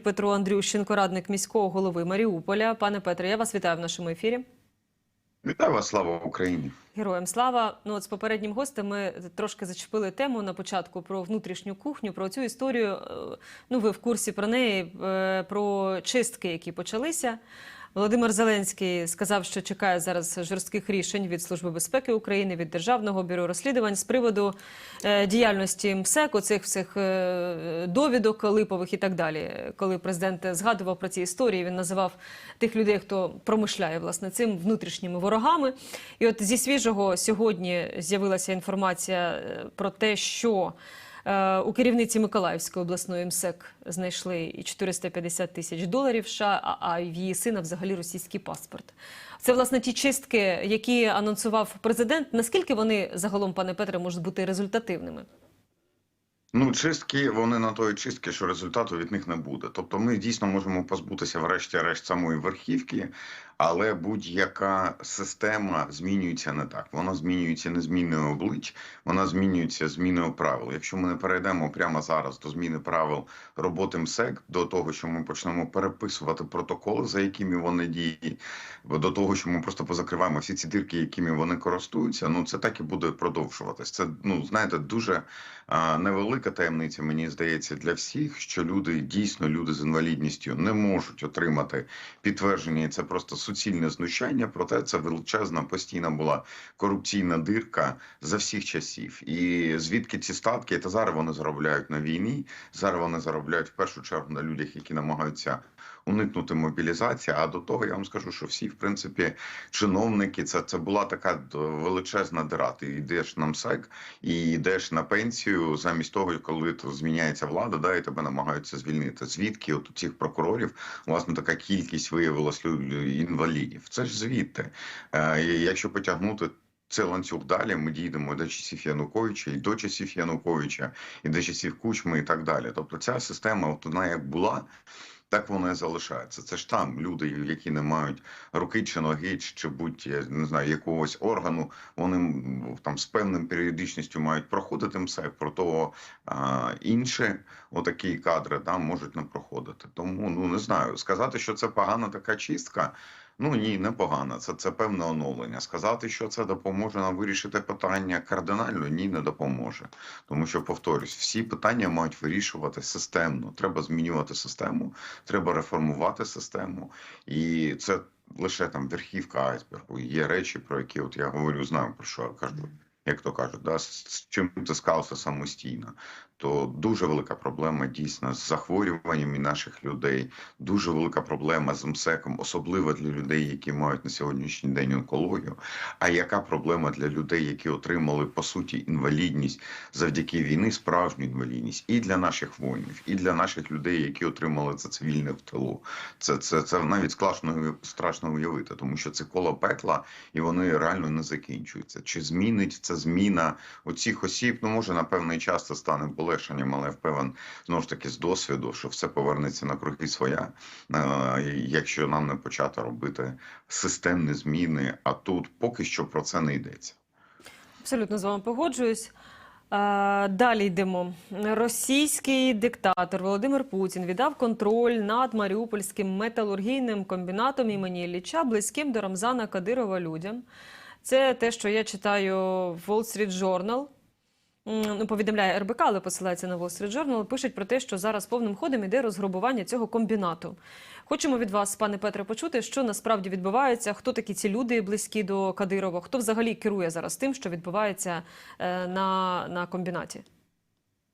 Петро Андрющенко, радник міського голови Маріуполя. Пане Петре, я вас вітаю в нашому ефірі. Вітаю вас, слава Україні! Героям слава. Ну от з попереднім гостем ми трошки зачепили тему на початку про внутрішню кухню, про цю історію. Е, Ну, ви в курсі про неї, е, про чистки, які почалися. Володимир Зеленський сказав, що чекає зараз жорстких рішень від Служби безпеки України, від Державного бюро розслідувань з приводу е, діяльності МСЕК, оцих всіх е, довідок липових і так далі. Коли президент згадував про ці історії, він називав тих людей, хто промишляє власне цим внутрішніми ворогами. І от зі свіжого сьогодні з'явилася інформація е, про те, що У керівниці Миколаївської обласної МСЕК знайшли і 450 тисяч доларів США, а в її сина взагалі російський паспорт. Це власне ті чистки, які анонсував президент. Наскільки вони загалом, пане Петре, можуть бути результативними? Ну, чистки, вони на тої чистки, що результату від них не буде. Тобто, ми дійсно можемо позбутися, врешті-решт, самої верхівки, але будь-яка система змінюється не так. Вона змінюється не зміною облич, вона змінюється зміною правил. Якщо ми не перейдемо прямо зараз до зміни правил роботи МСЕК, до того, що ми почнемо переписувати протоколи, за якими вони діють, до того, що ми просто позакриваємо всі ці дірки, якими вони користуються, ну це так і буде продовжуватись. Це ну знаєте, дуже а, невелика таємниця, мені здається, для всіх, що люди дійсно люди з інвалідністю не можуть отримати підтвердження. І це просто суцільне знущання. Проте це величезна постійна була корупційна дирка за всіх часів. І звідки ці статки? Та зараз вони заробляють на війні. Зараз вони заробляють в першу чергу на людях, які намагаються уникнути мобілізації. А до того я вам скажу, що всі, в принципі, чиновники, це, це була така величезна дира. Ти йдеш на МСЕК і йдеш на пенсію замість того, коли то зміняється влада, да, і тебе намагаються звільнити. Звідки от у цих прокурорів власне така кількість виявилась інвалідів? Це ж звідти. Е, якщо потягнути. Цей ланцюг далі ми дійдемо до часів Януковича, і до часів Януковича, і до часів Кучми, і так далі. Тобто ця система, от вона як була, так воно і залишається. Це ж там люди, які не мають руки чи ноги, чи будь я не знаю якогось органу. Вони там з певним періодичністю мають проходити МСЕК, про того інші отакі кадри там можуть не проходити. Тому ну не знаю, сказати, що це погана така чистка. Ну ні, не погано. Це, це певне оновлення. Сказати, що це допоможе нам вирішити питання кардинально, ні, не допоможе. Тому що, повторюсь, всі питання мають вирішувати системно. Треба змінювати систему, треба реформувати систему, і це лише там верхівка айсбергу. Є речі, про які от я говорю, знаю про що я кажу. Як то кажуть, да, з чим ти склався самостійно, то дуже велика проблема дійсно з захворюваннями наших людей, дуже велика проблема з МСЕКом, особливо для людей, які мають на сьогоднішній день онкологію. А яка проблема для людей, які отримали по суті інвалідність завдяки війни, справжню інвалідність, і для наших воїнів, і для наших людей, які отримали це цивільне в тилу. Це це, це навіть страшно, страшно уявити, тому що це коло пекла, і вони реально не закінчуються. Чи змінить це зміна оцих осіб? Ну може на певний час це стане полегшенням, але впевнен знову ж таки з досвіду, що все повернеться на круги своя, е, якщо нам не почати робити системні зміни. А тут поки що про це не йдеться. Абсолютно з вами погоджуюсь. Е, Далі йдемо. Російський диктатор Володимир Путін віддав контроль над Маріупольським металургійним комбінатом імені Ілліча, близьким до Рамзана Кадирова людям. Це те, що я читаю в Wall Street Journal. Ну, повідомляє РБК, але посилається на Wall Street Journal. Пишуть про те, що зараз повним ходом іде розграбування цього комбінату. Хочемо від вас, пане Петре, почути, що насправді відбувається, хто такі ці люди близькі до Кадирова, хто взагалі керує зараз тим, що відбувається е, на, на комбінаті.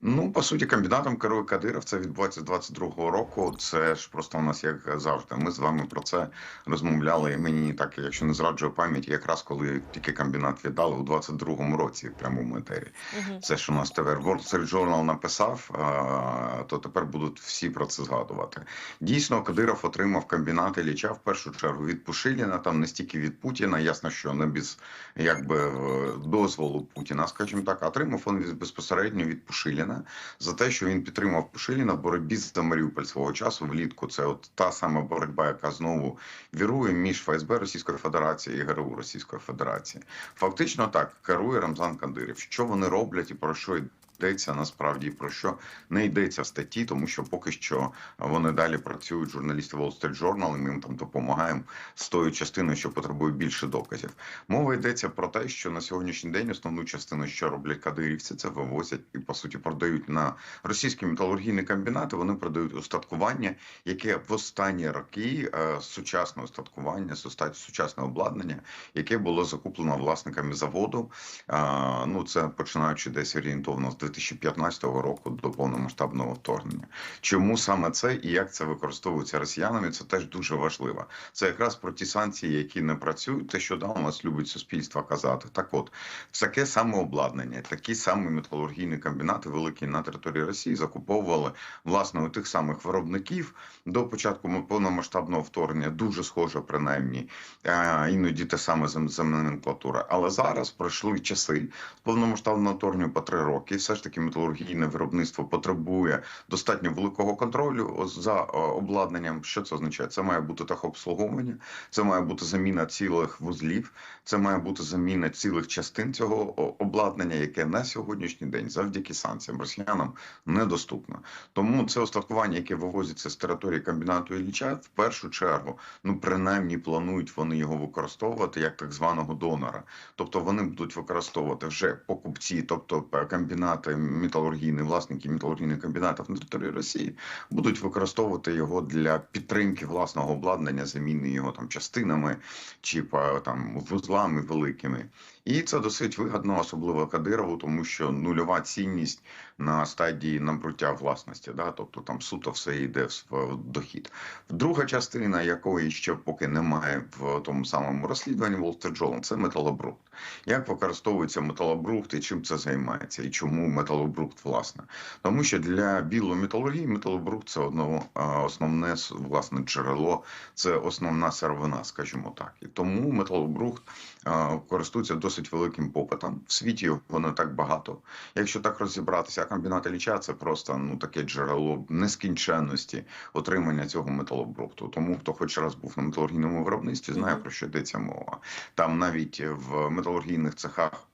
Ну, по суті, комбінатом керує Кадиров. Це відбувається з 22-го року. Це ж просто у нас як завжди. Ми з вами про це розмовляли. І мені так, якщо не зраджує пам'ять, якраз коли тільки комбінат віддали у 22-му році в прямому етері. Угу. Це що у нас тепер Wall Street Journal написав, а, то тепер будуть всі про це згадувати. Дійсно, Кадиров отримав комбінат Ілліча в першу чергу від Пушиліна, там не стільки від Путіна, ясно, що не без якби е, дозволу Путіна, скажімо так, отримав він безпосередньо від Пушиліна за те, що він підтримав Пушиліна в боротьбі за Маріуполь свого часу влітку. Це от та сама боротьба, яка знову вірує між ФСБ Російської Федерації і ГРУ Російської Федерації. Фактично так керує Рамзан Кандирів, Що вони роблять і про що йдеться насправді про що не йдеться статті, тому що поки що вони далі працюють. Журналісти Wall Street Journal, і ми їм там допомагаємо з тою частиною, що потребує більше доказів. Мова йдеться про те, що на сьогоднішній день основну частину, що роблять кадирівці, це вивозять і по суті продають на російські металургійні комбінати. Вони продають устаткування, яке в останні роки е, сучасне устаткування, сучасне обладнання, яке було закуплено власниками заводу. А, ну це починаючи десь орієнтовно з 2015 року до повномасштабного вторгнення. Чому саме це і як це використовується росіянами? Це теж дуже важливо. Це якраз про ті санкції, які не працюють. Те, що да, у нас любить суспільство казати. Так, от таке саме обладнання, такі самі металургійні комбінати, великі на території Росії, закуповували власне у тих самих виробників до початку повномасштабного вторгнення. Дуже схоже, принаймні, е, іноді те саме зем- номенклатура. Але зараз пройшли часи з повномасштабного вторгнення по три роки. Все таки металургійне виробництво потребує достатньо великого контролю за е, обладнанням. Що це означає? Це має бути техобслуговування, це має бути заміна цілих вузлів, це має бути заміна цілих частин цього обладнання, яке на сьогоднішній день завдяки санкціям росіянам недоступно. Тому це остаткування, яке вивозиться з території комбінату Ілліча, в першу чергу, ну принаймні планують вони його використовувати як так званого донора. Тобто вони будуть використовувати вже покупці, тобто е, комбінати металургійні, власники металургійних комбінатів на території Росії, будуть використовувати його для підтримки власного обладнання, заміни його там частинами чи па, там вузлами великими. І це досить вигідно, особливо Кадирову, тому що нульова цінність на стадії набуття власності, да, тобто там суто все йде в дохід. Друга частина, якої ще поки немає в тому самому розслідуванні Journal, це металобрухт. Як використовується металобрухт і чим це займається, і чому металобрухт власне? Тому що для білометалургії металобрухт це одно основне власне джерело, це основна сировина, скажімо так. І тому металобрухт користується досить великим попитом. В світі його не так багато. Якщо так розібратися, комбінат Ілліча – це просто ну таке джерело нескінченності отримання цього металобрухту. Тому хто хоч раз був на металургійному виробництві, знає про що йдеться мова. Там навіть в металургійних цехах.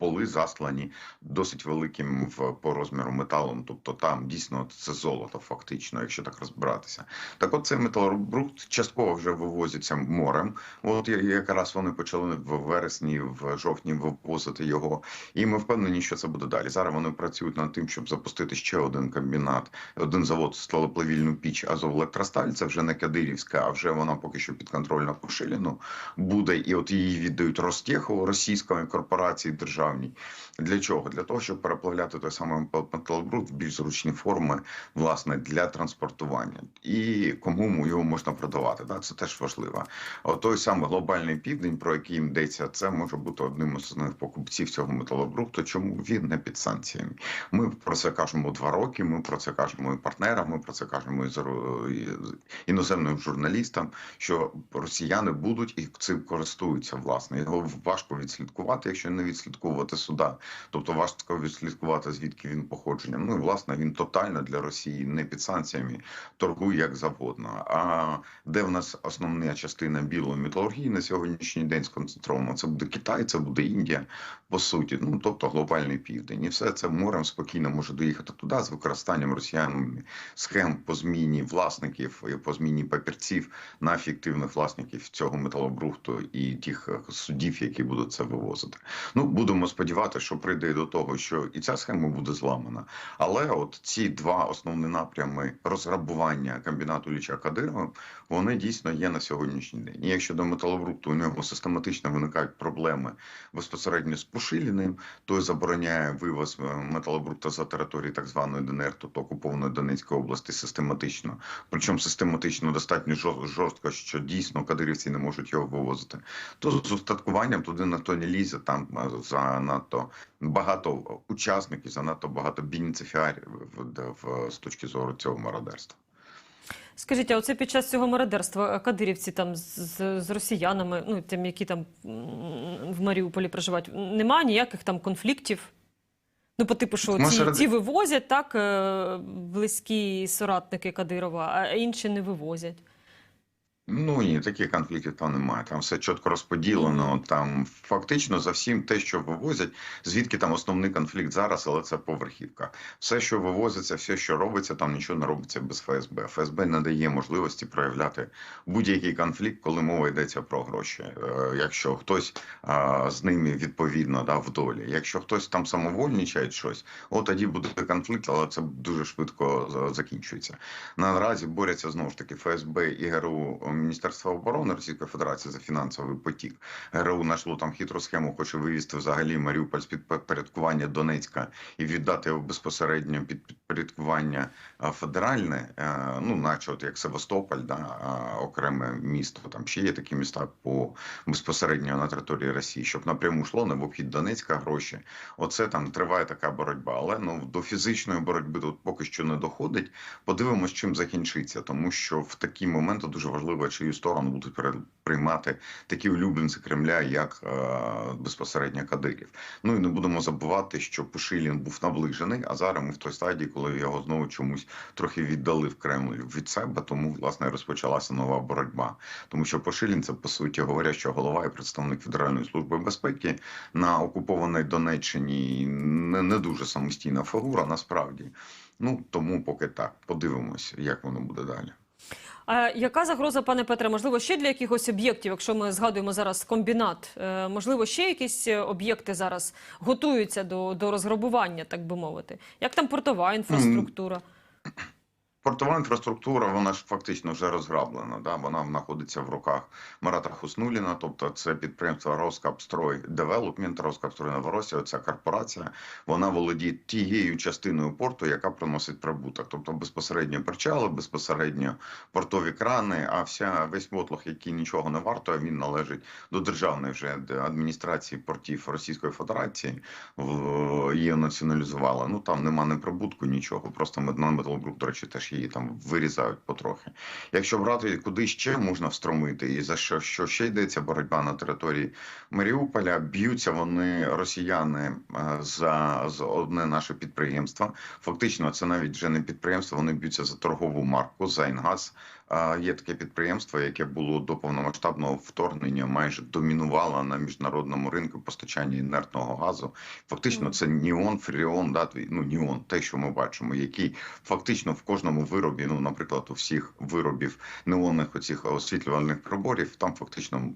Поли заслані досить великим в по розміру металом, тобто там дійсно це золото, фактично, якщо так розбиратися. Так, от цей металобрухт частково вже вивозиться морем. От якраз вони почали в вересні, в жовтні вивозити його, і ми впевнені, що це буде далі. Зараз вони працюють над тим, щоб запустити ще один комбінат, один завод сталеплавільну піч Азовелектросталь. Це вже не Кадирівська, а вже вона поки що підконтрольна Пошиліну буде. І от її віддають Ростеху, російської корпорації державній. Для чого? Для того, щоб переплавляти той самий металобрухт в більш зручні форми, власне, для транспортування. І кому його можна продавати. Да? Це теж важливо. От той самий глобальний південь, про який йдеться, це може бути одним із основних покупців цього металобрухту. Чому він не під санкціями? Ми про це кажемо два роки. Ми про це кажемо і партнерам. Ми про це кажемо і іноземним журналістам. Що росіяни будуть і цим користуються. Власне його важко відслідкувати, якщо не відслідковувати суда. Тобто важко відслідкувати звідки він походженням. Ну і власне він тотально для Росії не під санкціями торгує як завгодно. А де в нас основна частина білої металургії на сьогоднішній день сконцентрована? Це буде Китай, це буде Індія, по суті. Ну тобто глобальний південь, і все це морем спокійно може доїхати туди з використанням росіянами схем по зміні власників по зміні папірців на фіктивних власників цього металобрухту і тих судів, які будуть це вивозити. Ну будемо сподіватися, що прийде до того, що і ця схема буде зламана. Але от ці два основні напрями розграбування комбінату Ліча Кадирова, вони дійсно є на сьогоднішній день. І якщо до металобрухту у нього систематично виникають проблеми безпосередньо з Пушиліним, той забороняє вивоз е, за території так званої ДНР, тобто окупованої Донецької області, систематично. Причому систематично достатньо жор- жорстко, що дійсно кадирівці не можуть його вивозити. То з устаткуванням туди ніхто не лізе. Там е, занадто багато учасників, занадто багато бенефіціарів в, з точки зору цього мародерства. Скажіть, а оце під час цього мародерства е, кадирівці там з, з, росіянами, ну тим, які там в Маріуполі проживають, немає ніяких там конфліктів? Ну, по типу, що ці, серед- ці вивозять так е, близькі соратники Кадирова, а інші не вивозять. Ну ні, таких конфліктів там немає. Там все чітко розподілено. Там фактично за всім те, що вивозять, звідки там основний конфлікт зараз, але це поверхівка. Все, що вивозиться, все, що робиться, там нічого не робиться без ФСБ. ФСБ не дає можливості проявляти будь-який конфлікт, коли мова йдеться про гроші. Е, Якщо хтось з ними відповідно да, в долі. Якщо хтось там самовольничає щось, от тоді буде конфлікт, але це дуже швидко закінчується. Наразі борються знову ж таки ФСБ і ГРУ Міністерства оборони Російської Федерації за фінансовий потік. ГРУ знайшло там хитру схему, хоче вивести взагалі Маріуполь з підпорядкування Донецька і віддати його безпосередньо під підпорядкування федеральне, е, ну наче от як Севастополь, да, окреме місто. Там ще є такі міста по безпосередньо на території Росії, щоб напряму йшло в обхід Донецька гроші. Оце там триває така боротьба. Але ну до фізичної боротьби тут поки що не доходить. Подивимось, чим закінчиться, тому що в такі моменти дуже важливо, чию сторону будуть приймати такі улюбленці Кремля, як е, безпосередньо Кадирів. Ну і не будемо забувати, що Пушилін був наближений, а зараз ми в той стадії, коли його знову чомусь трохи віддали в Кремль від себе. Тому власне розпочалася нова боротьба. Тому що Пошилін це по суті говоря, що голова і представник Федеральної служби безпеки на окупованій Донеччині не, не дуже самостійна фігура, насправді. Ну тому поки так подивимося, як воно буде далі. А яка загроза, пане Петре? Можливо, ще для якихось об'єктів, якщо ми згадуємо зараз комбінат, е, можливо, ще якісь е, об'єкти зараз готуються до, до розграбування, так би мовити? Як там портова інфраструктура? Портова інфраструктура, вона ж фактично вже розграблена. Да? Вона знаходиться в руках Марата Хуснуліна, тобто це підприємство Роскапстрой Девелопмент, Роскапстрой Новоросія, ця корпорація, вона володіє тією частиною порту, яка приносить прибуток. Тобто безпосередньо причали, безпосередньо портові крани, а вся весь мотлох, який нічого не вартує, він належить до державної вже адміністрації портів Російської Федерації. В- Її націоналізувала. Ну там нема не прибутку, нічого. Просто Медна Металобрук, до речі, теж її там вирізають потрохи. Якщо брати куди ще можна встромити, і за що, що ще йдеться боротьба на території Маріуполя, б'ються вони росіяни е, за, за одне наше підприємство. Фактично, це навіть вже не підприємство, вони б'ються за торгову марку за Інгаз. Є таке підприємство, яке було до повномасштабного вторгнення, майже домінувало на міжнародному ринку постачання інертного газу. Фактично, це Ніон, Фріон, да, ну Ніон, те, що ми бачимо, який фактично в кожному виробі, ну, наприклад, у всіх виробів неонних оцих освітлювальних приборів, там фактично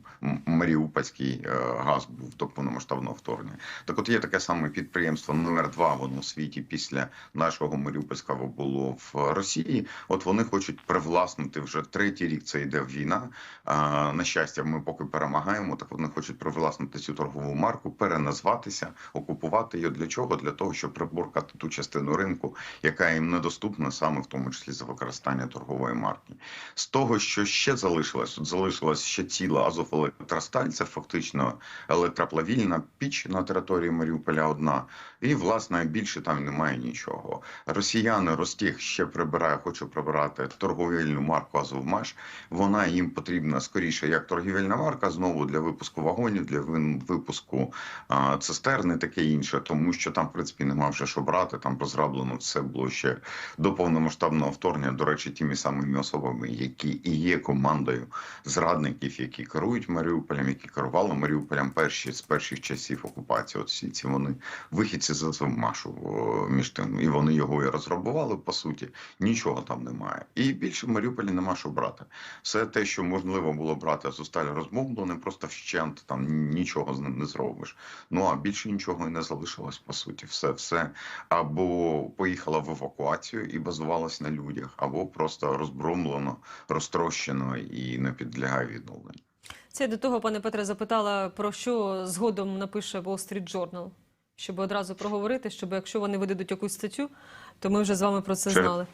Маріупольський е, газ був до повномасштабного вторгнення. Так, от є таке саме підприємство номер 2 воно в світі після нашого Маріупольського було в Росії. От вони хочуть привласнити вже третій рік. Це йде війна. А, на щастя, ми поки перемагаємо. Так вони хочуть привласнити цю торгову марку, переназватися, окупувати її. Для чого? Для того, щоб приборкати ту частину ринку, яка їм недоступна, саме в тому числі за використання торгової марки. З того, що ще залишилось, от залишилась ще ціла Азовелектросталь, це фактично електроплавільна піч на території Маріуполя одна. І власне більше там немає нічого. Росіяни Ростіх ще прибирає, хоче прибирати торговельну марку Азовмаш. Вона їм потрібна скоріше як торгівельна марка, знову для випуску вагонів, для випуску а, цистерни, таке інше, тому що там, в принципі, нема вже що брати. Там розроблено все було ще до повномасштабного вторгнення. До речі, тими самими особами, які і є командою зрадників, які керують Маріуполем, які керували Маріуполем перші з перших часів окупації. От всі ці вони вихідці з Азовмашу о, між тим, і вони його і розграбували. По суті, нічого там немає. І більше в Маріуполі нема що брати. Все те, що можливо було брати Азовсталь розбомблене, просто вщент там нічого з не зробиш. Ну а більше нічого і не залишилось по суті. Все, все або поїхала в евакуацію і базувалась на людях, або просто розбромлено, розтрощено і не підлягає відновленню. Це до того, пане Петре, запитала, про що згодом напише Wall Street Journal, щоб одразу проговорити, щоб якщо вони видадуть якусь статтю, то ми вже з вами про це Ще- знали.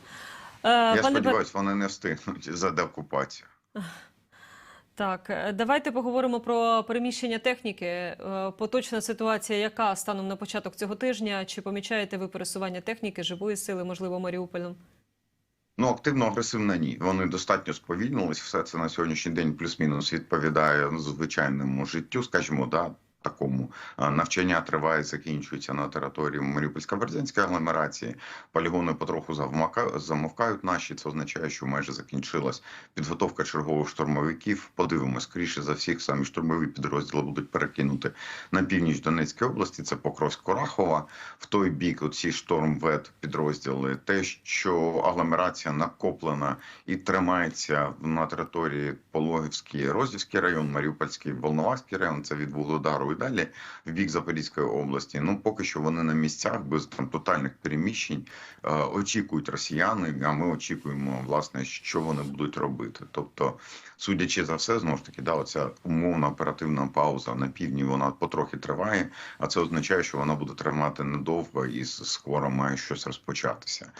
Е, Я пане сподіваюся, вони не встигнуть за деокупацію. Так, е, давайте поговоримо про переміщення техніки. Е, Поточна ситуація, яка станом на початок цього тижня? Чи помічаєте ви пересування техніки, живої сили, можливо, Маріуполем? Ну, активно агресивно ні. Вони достатньо сповільнились. Все це на сьогоднішній день плюс-мінус відповідає звичайному життю, скажімо, да. Такому. Навчання триває, закінчується на території Маріупольсько-Бердянської агломерації. Полігони потроху замовкають наші. Це означає, що майже закінчилась підготовка чергових штурмовиків. Подивимось, скоріше за всіх, самі штурмові підрозділи будуть перекинути на північ Донецької області. Це Покровськ Корахова. В той бік оці штормвед підрозділи. Те, що агломерація накоплена і тримається на території Пологівський, Розівський район, Маріупольський, Волноваський район. Це від Вугледару і далі в бік Запорізької області. Ну поки що вони на місцях без там тотальних переміщень. Е, очікують росіяни. А ми очікуємо, власне, що вони будуть робити. Тобто, судячи за все, знову ж таки, да, оця умовна оперативна пауза на півдні вона потрохи триває, а це означає, що вона буде тривати недовго і скоро має щось розпочатися.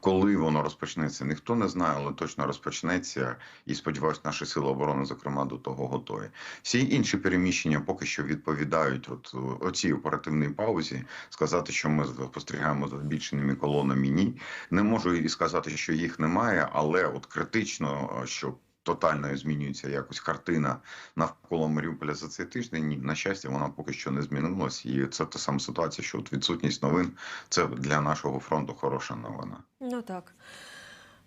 Коли воно розпочнеться, ніхто не знає, але точно розпочнеться. І сподіваюся, наші сили оборони, зокрема, до того готові. Всі інші переміщення поки що відповідають от оцій оперативній паузі. Сказати, що ми спостерігаємо за збільшеними колонами, ні. Не можу і сказати, що їх немає, але от критично, що тотально змінюється якось картина навколо Маріуполя за цей тиждень. Ні, на щастя, вона поки що не змінилась, і це та сама ситуація, що от відсутність новин це для нашого фронту хороша новина. Ну так.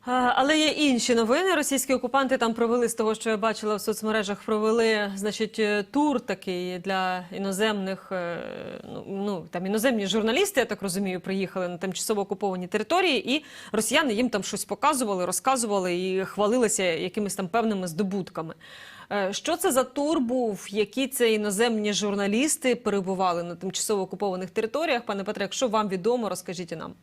Але є інші новини. Російські окупанти там провели з того, що я бачила в соцмережах, провели значить е, тур такий для іноземних. е, Ну ну, там іноземні журналісти, я так розумію, приїхали на тимчасово окуповані території, і росіяни їм там щось показували, розказували і хвалилися якимись там певними здобутками. Е, Що це за тур був? Які це іноземні журналісти перебували на тимчасово окупованих територіях? Пане Петре, якщо вам відомо, розкажіть нам.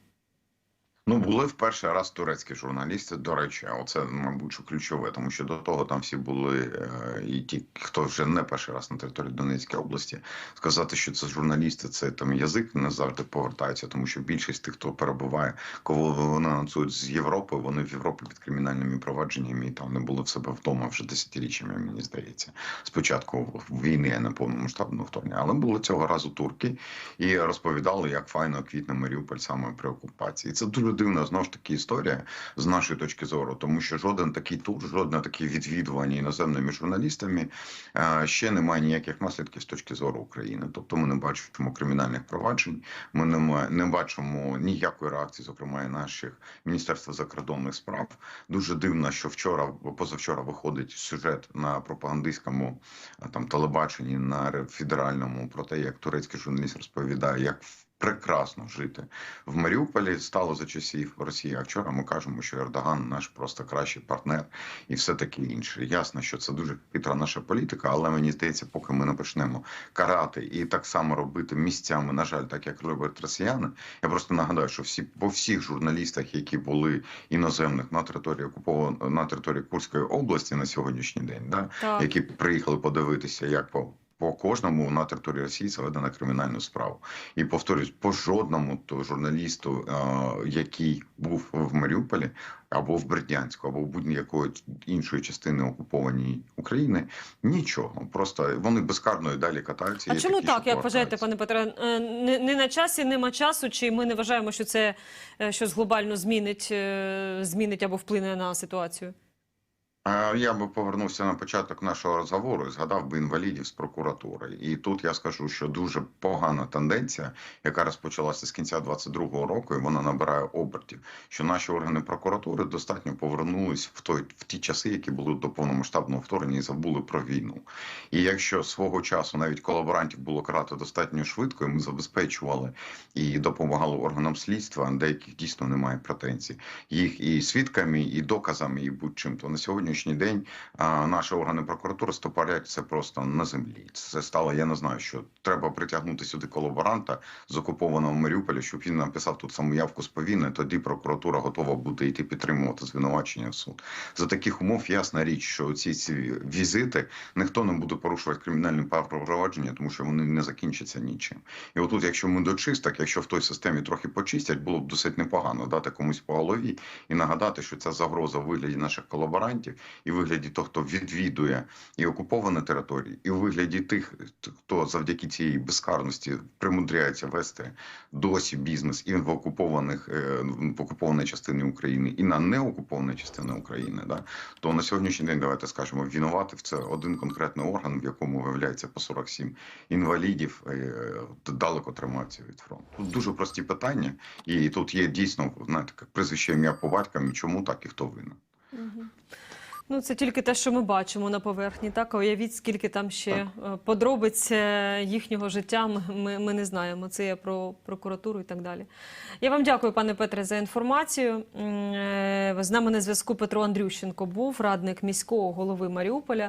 Ну, були в перший раз турецькі журналісти. До речі, оце, мабуть, ключове, тому що до того там всі були е, і ті, хто вже не перший раз на території Донецької області, сказати, що це журналісти, це там язик не завжди повертається, тому що більшість тих, хто перебуває, коли вони анонсують з Європи, вони в Європі під кримінальними провадженнями і там не були в себе вдома вже десятиріччями, мені здається. Спочатку війни, а не повномасштабного вторгнення, але були цього разу турки і розповідали, як файно квітне Маріуполь саме при окупації. Це дуже дивна знову ж таки історія з нашої точки зору, тому що жоден такий тур, жодне таке відвідування іноземними журналістами е, ще не має ніяких наслідків з точки зору України. Тобто, ми не бачимо кримінальних проваджень, ми не, не бачимо ніякої реакції, зокрема і наших міністерства закордонних справ. Дуже дивно, що вчора, позавчора виходить сюжет на пропагандистському е, там телебаченні на федеральному про те, як турецький журналіст розповідає, як прекрасно жити в Маріуполі стало за часів Росії. А вчора ми кажемо, що Ердоган наш просто кращий партнер і все таке інше. Ясно, що це дуже хитра наша політика, але мені здається, поки ми не почнемо карати і так само робити місцями, на жаль, так як роблять росіяни. Я просто нагадаю, що всі по всіх журналістах, які були іноземних на території окуповано на території Курської області на сьогоднішній день, да Так. які приїхали подивитися, як по. По кожному на території Росії заведена кримінальну справу, і повторюсь, по жодному то журналісту, який був в Маріуполі або в Бердянську, або в будь-якої іншої частини окупованої України, нічого. Просто вони безкарно і далі катаються. А чому такі, так, як вважаєте, пане Петре? Е, Не, не на часі, нема часу, чи ми не вважаємо, що це е, щось глобально змінить, е, змінить або вплине на ситуацію? Я би повернувся на початок нашого розговору і згадав би інвалідів з прокуратури. І тут я скажу, що дуже погана тенденція, яка розпочалася з кінця 22-го року, і вона набирає обертів. Що наші органи прокуратури достатньо повернулись в той в ті часи, які були до повномасштабного вторгнення, і забули про війну. І якщо свого часу навіть колаборантів було карати достатньо швидко, і ми забезпечували і допомагали органам слідства, деяких дійсно немає претензій. Їх і свідками, і доказами, і будь-чим. То на сьогоднішній день наші органи прокуратури стопорять це просто на землі. Це стало, я не знаю, що треба притягнути сюди колаборанта з окупованого Маріуполя, щоб він написав тут саму явку з повінни, тоді прокуратура готова буде йти підтримувати звинувачення в суд. За таких умов ясна річ, що ці ці візити ніхто не буде порушувати кримінальне провадження, тому що вони не закінчаться нічим. І отут, якщо ми до чисток, якщо в той системі трохи почистять, було б досить непогано дати комусь по голові і нагадати, що ця загроза в вигляді наших колаборантів, і в вигляді того, хто відвідує і окуповані території, і у вигляді тих, хто завдяки цієї безкарності примудряється вести досі бізнес і в окупованих е, в окупованій частині України, і на неокупованій частині України, да, то на сьогоднішній день давайте скажемо, винувати в це один конкретний орган, в якому виявляється по 47 інвалідів, е, далеко тримаються від фронту. Тут дуже прості питання, і тут є дійсно знаєте, прізвище ім'я по батькам, чому так і хто винен. Мгм. Ну, це тільки те, що ми бачимо на поверхні. Так, уявіть, скільки там ще так. подробиць е, їхнього життя. Ми, ми, не знаємо. Це я про прокуратуру і так далі. Я вам дякую, пане Петре, за інформацію. Е, З нами на зв'язку Петро Андрющенко був радник міського голови Маріуполя.